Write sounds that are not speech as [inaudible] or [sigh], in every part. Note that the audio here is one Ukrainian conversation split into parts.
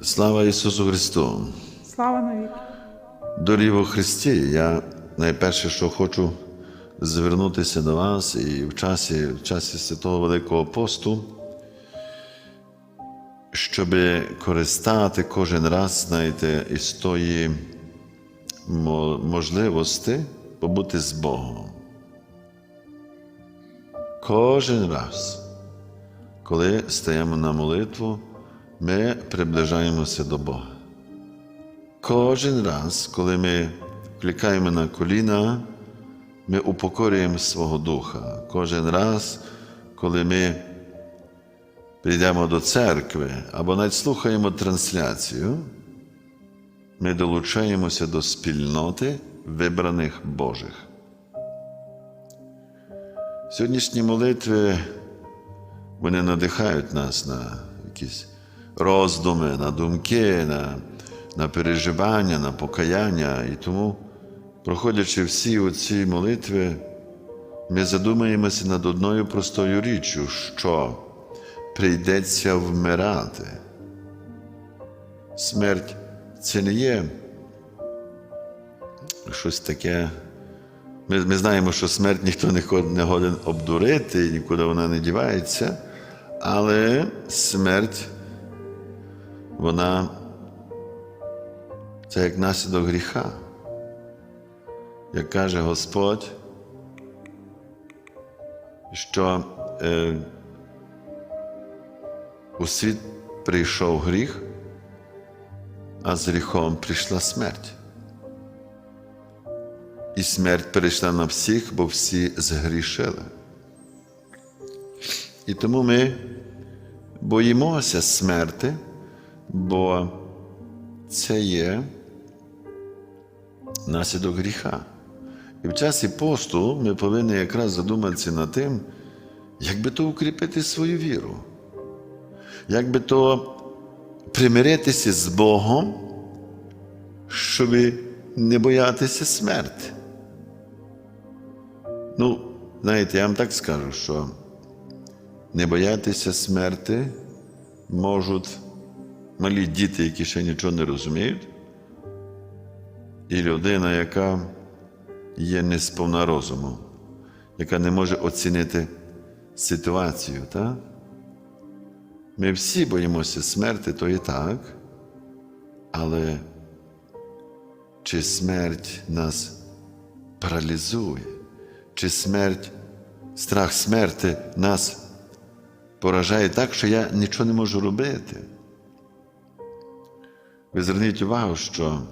Слава Ісусу Христу! Слава навіки. Дорогі во Христі, я найперше, що хочу звернутися до вас і в часі, в часі Святого Великого посту, щоб користати кожен раз, знаєте, із тої можливості побути з Богом. Кожен раз, коли стаємо на молитву, ми приближаємося до Бога. Кожен раз, коли ми клікаємо на коліна, ми упокорюємо свого духа. Кожен раз, коли ми прийдемо до церкви або навіть слухаємо трансляцію, ми долучаємося до спільноти вибраних Божих. Сьогоднішні молитви вони надихають нас на якісь роздуми, на думки, на, на переживання, на покаяння. І тому, проходячи всі оці молитви, ми задумаємося над одною простою річчю, що прийдеться вмирати. Смерть це не є щось таке. Ми, ми знаємо, що смерть ніхто не годен обдурити, нікуди вона не дівається, але смерть, вона це як наслідок гріха. Як каже Господь, що е, у світ прийшов гріх, а з гріхом прийшла смерть. І смерть перейшла на всіх, бо всі згрішили. І тому ми боїмося смерти, бо це є наслідок гріха. І в часі посту ми повинні якраз задуматися над тим, як би то укріпити свою віру, як би то примиритися з Богом, щоб не боятися смерти. Ну, знаєте, я вам так скажу, що не боятися смерти можуть малі діти, які ще нічого не розуміють, і людина, яка є не сповна розуму, яка не може оцінити ситуацію. Так? Ми всі боїмося смерти, то і так, але чи смерть нас паралізує, чи смерть, страх смерти нас поражає так, що я нічого не можу робити. Ви зверніть увагу, що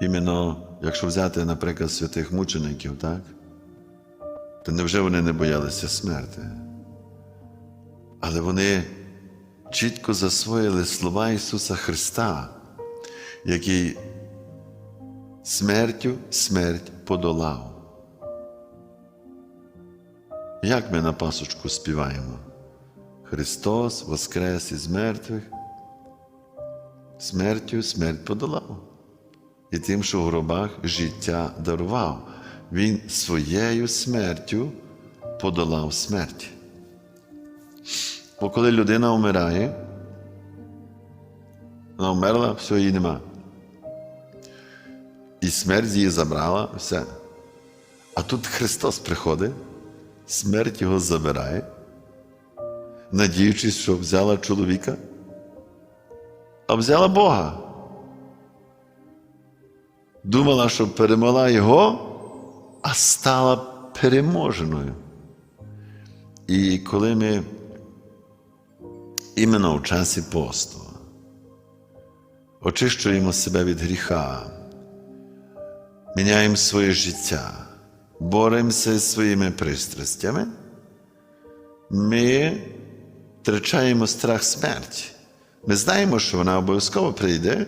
іменно, якщо взяти, наприклад, святих мучеників, так, то невже вони не боялися смерти? Але вони чітко засвоїли слова Ісуса Христа, який смертю смерть подолав. Як ми на пасочку співаємо? Христос воскрес із мертвих, смертю смерть подолав. І тим, що в гробах життя дарував. Він своєю смертю подолав смерть. Бо коли людина вмирає, вона вмерла, все її нема. І смерть її забрала, все. А тут Христос приходить, смерть його забирає, надіючись, що взяла чоловіка, а взяла Бога. Думала, що перемогла його, а стала переможеною. І коли ми іменно в часі посту очищуємо себе від гріха, міняємо своє життя, боремося зі своїми пристрастями, ми втрачаємо страх смерті. Ми знаємо, що вона обов'язково прийде,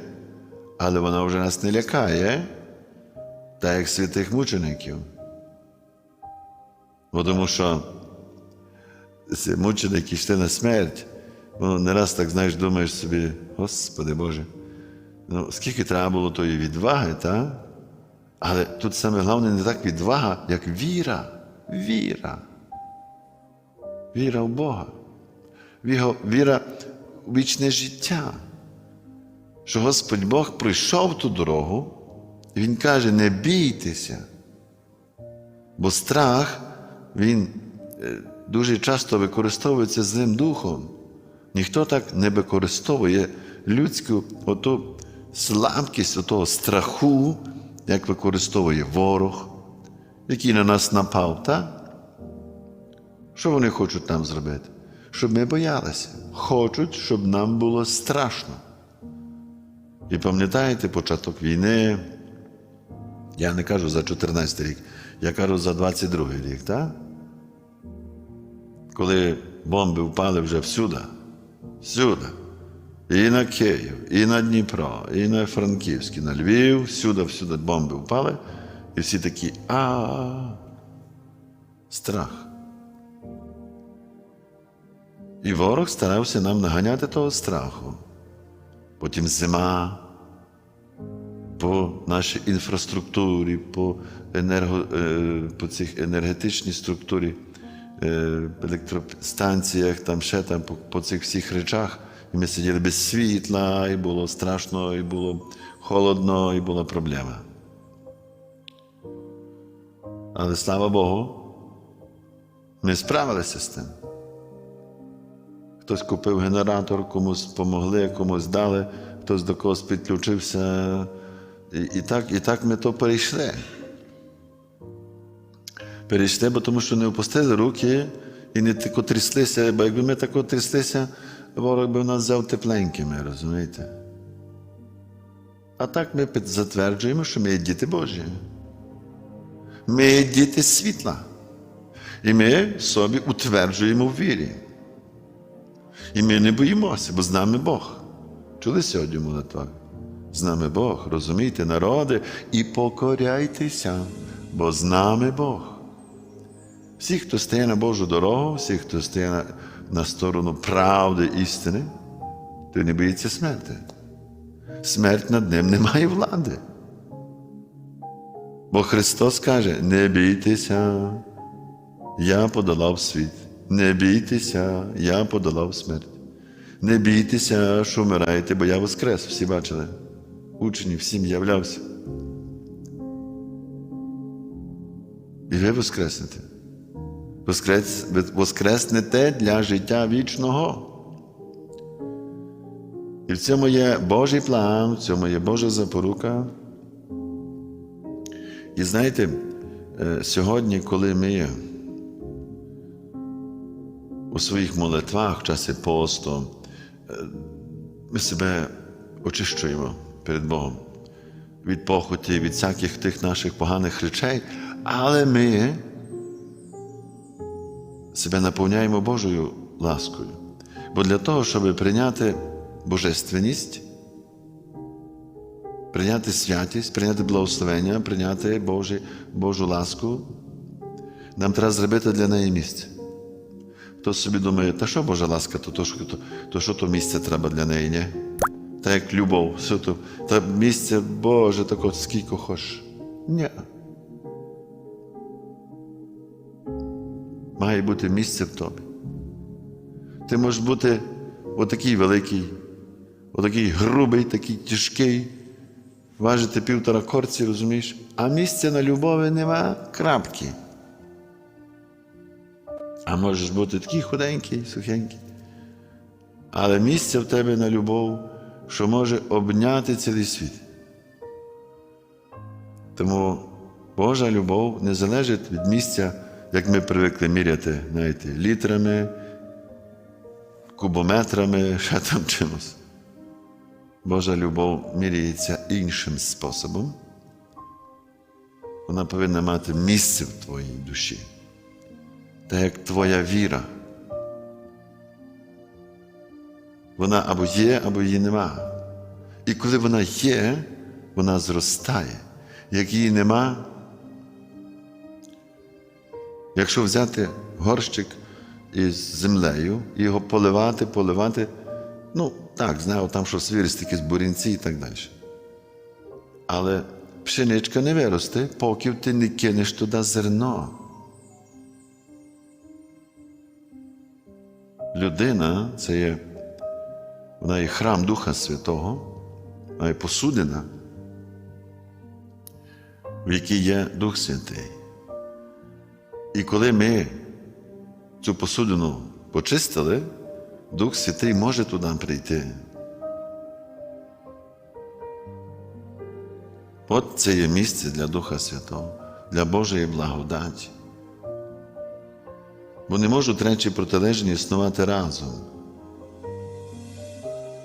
але вона вже нас не лякає, так як святих мучеників. Бо тому що ці мученики йшли на смерть, ну, не раз так знаєш, думаєш собі, Господи Боже, ну скільки треба було тої відваги, та? але тут саме головне не так відвага, як віра. Віра. Віра в Бога. Віра, вічне життя. Що Господь Бог пройшов ту дорогу, і Він каже: не бійтеся. Бо страх, він е, дуже часто використовується злим духом. Ніхто так не використовує людську оту слабкість отого страху, як використовує ворог, який на нас напав. так? Що вони хочуть нам зробити? Щоб ми боялися. Хочуть, щоб нам було страшно. І пам'ятаєте початок війни, я не кажу за 14 рік, я кажу за 22 рік, так? Коли бомби впали вже всюди, всюди. І на Київ, і на Дніпро, і на Франківськ, і на Львів, всюди, всюди бомби впали, і всі такі а страх. І ворог старався нам наганяти того страху. Потім зима, по нашій інфраструктурі, по, енерго, е, по цих енергетичній структурі, е, електростанціях, там ще там по, по цих всіх речах. І ми сиділи без світла, і було страшно, і було холодно, і була проблема. Але слава Богу, ми справилися з тим. Хтось купив генератор, комусь допомогли, комусь дали, хтось до когось підключився. І, і, так, і так ми то перейшли. Перейшли, бо тому що не опустили руки і не тако тряслися, бо якби ми тако тряслися, ворог би в нас взяв тепленькими, розумієте? А так ми затверджуємо, що ми є діти Божі. Ми є діти світла. І ми собі утверджуємо в вірі. І ми не боїмося, бо з нами Бог. Чули сьогодні молитва? З нами Бог, розумієте, народи, і покоряйтеся, бо з нами Бог. Всі, хто стає на Божу дорогу, всі, хто стає на, на сторону правди істини, той не боїться смерти. Смерть над ним не має влади. Бо Христос каже: не бійтеся, я подолав світ. Не бійтеся, я подолав смерть. Не бійтеся, що вмираєте, бо я воскрес. Всі бачили. Учні всім являвся. І ви воскреснете. Воскрес, воскреснете для життя вічного. І в цьому є Божий план, в цьому є Божа запорука. І знаєте, е, сьогодні, коли ми у своїх молитвах в часі посту, е, ми себе очищуємо перед Богом від похоті, від всяких тих наших поганих речей, але ми себе наповняємо Божою ласкою. Бо для того, щоб прийняти божественність, прийняти святість, прийняти благословення, прийняти Божі, Божу ласку, нам треба зробити для неї місце. Хто собі думає, та що Божа ласка, то, то, то, то що то місце треба для неї, ні? Та як любов, все то, та місце Боже, тако скільки хочеш. Ні. Має бути місце в тобі. Ти можеш бути отакий великий, отакий грубий, такий тяжкий, важити півтора корці, розумієш? А місця на любові нема крапки. А можеш бути такий худенький, сухенький. Але місце в тебе на любов, що може обняти цілий світ. Тому Божа любов не залежить від місця, як ми привикли міряти, знаєте, літрами, кубометрами, [laughs] ще там чимось. Божа любов міряється іншим способом. Вона повинна мати місце в твоїй душі та як твоя віра. Вона або є, або її нема. І коли вона є, вона зростає. Як її нема, якщо взяти горщик із землею і його поливати, поливати, ну так, знаю, там що свірість, якісь бурінці і так далі. Але пшеничка не виросте, поки ти не кинеш туди зерно. Людина це є Вона є храм Духа Святого, вона є посудина, в якій є Дух Святий. І коли ми цю посудину почистили, Дух Святий може туди прийти. От це є місце для Духа Святого, для Божої благодаті. Бо не можуть речі протилежні існувати разом.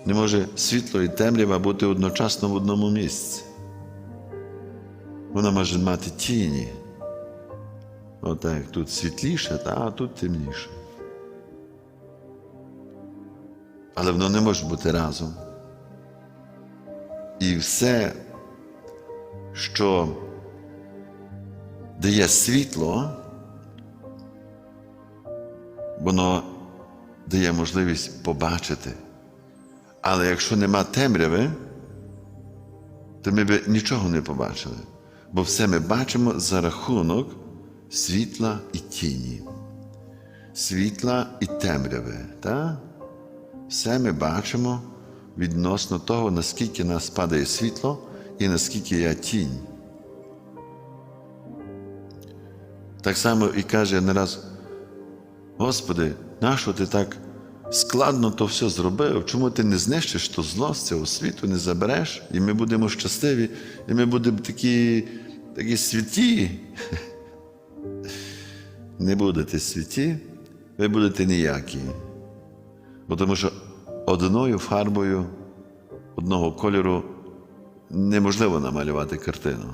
Не може світло і темрява бути одночасно в одному місці. Вона може мати тіні. Отак, тут світліше, а тут темніше. Але воно не може бути разом. І все, що дає світло, воно дає можливість побачити. Але якщо нема темряви, то ми б нічого не побачили. Бо все ми бачимо за рахунок світла і тіні, світла і темряви. Так? Все ми бачимо відносно того, наскільки нас падає світло і наскільки є тінь. Так само і каже не раз, Господи, нащо ти так складно то все зробив? Чому ти не знищиш то зло з цього світу, не забереш, і ми будемо щасливі, і ми будемо такі, такі святі? [laughs] Не будете святі, ви будете ніякі. Бо тому що одною фарбою одного кольору неможливо намалювати картину.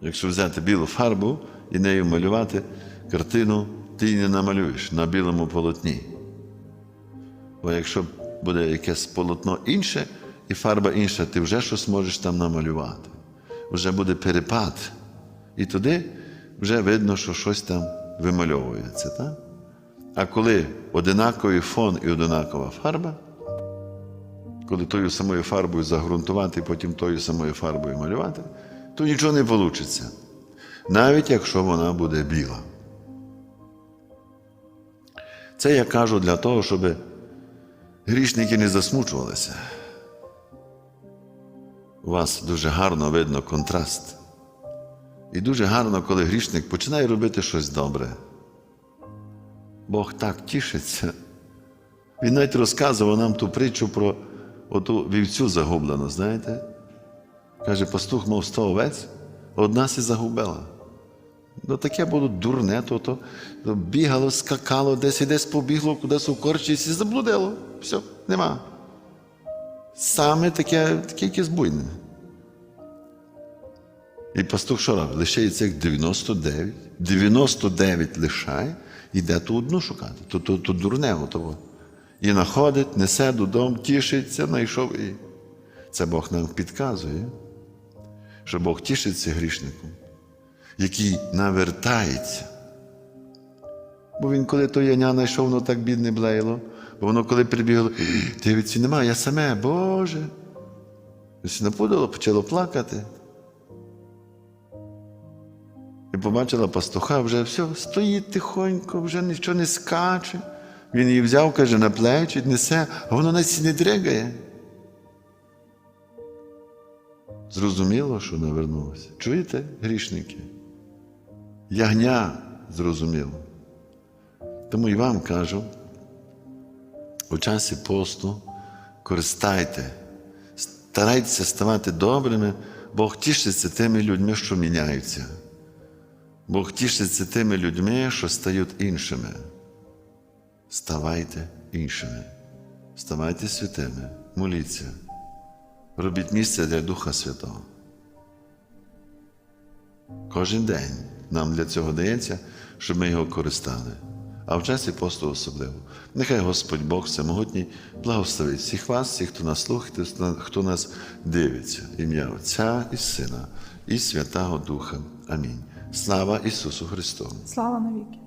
Якщо взяти білу фарбу і нею малювати картину, ти не намалюєш на білому полотні. Бо якщо буде якесь полотно інше і фарба інша, ти вже щось можеш там намалювати. Вже буде перепад. І туди вже видно, що щось там вимальовується. Так? А коли одинаковий фон і одинакова фарба, коли тою самою фарбою загрунтувати, потім тою самою фарбою малювати, то нічого не вийде. Навіть якщо вона буде біла. Це я кажу для того, щоб грішники не засмучувалися. У вас дуже гарно видно контраст. І дуже гарно, коли грішник починає робити щось добре. Бог так тішиться. Він навіть розказував нам ту притчу про оту вівцю загублену, знаєте? Каже, пастух мав сто овець, одна сі загубила. Ну таке було дурне, то, то, бігало, скакало, десь і десь побігло, кудись у корчі і заблудило. Все, нема. Саме таке, таке якесь буйне. І пастух що робить? Лишається як 99. 99 лишає, йде ту одну шукати, то, то, то дурне готово. І знаходить, несе додому, тішиться, знайшов і. Це Бог нам підказує, що Бог тішиться грішником, який навертається. Бо він, коли то яня знайшов, воно так бідне блейло, бо воно коли прибігло, дивиться, немає, я саме, Боже. Ось напудало, почало плакати. І побачила пастуха, вже все, стоїть тихонько, вже нічого не скаче. Він її взяв, каже, на плечі, несе, а воно навіть не дригає. Зрозуміло, що не вернулося. Чуєте, грішники? Ягня зрозуміло. Тому і вам кажу, у часі посту користайте, старайтеся ставати добрими, Бог тішиться тими людьми, що міняються. Бог тішиться тими людьми, що стають іншими. Ставайте іншими, ставайте святими, моліться, робіть місце для Духа Святого. Кожен день нам для цього дається, щоб ми його користали. А в часі посту особливо. Нехай Господь Бог Всемогутній благословить всіх вас, всіх, хто нас слухає, хто нас дивиться. Ім'я Отця і Сина, і Святого Духа. Амінь. Слава Ісусу Христу! Слава навіки.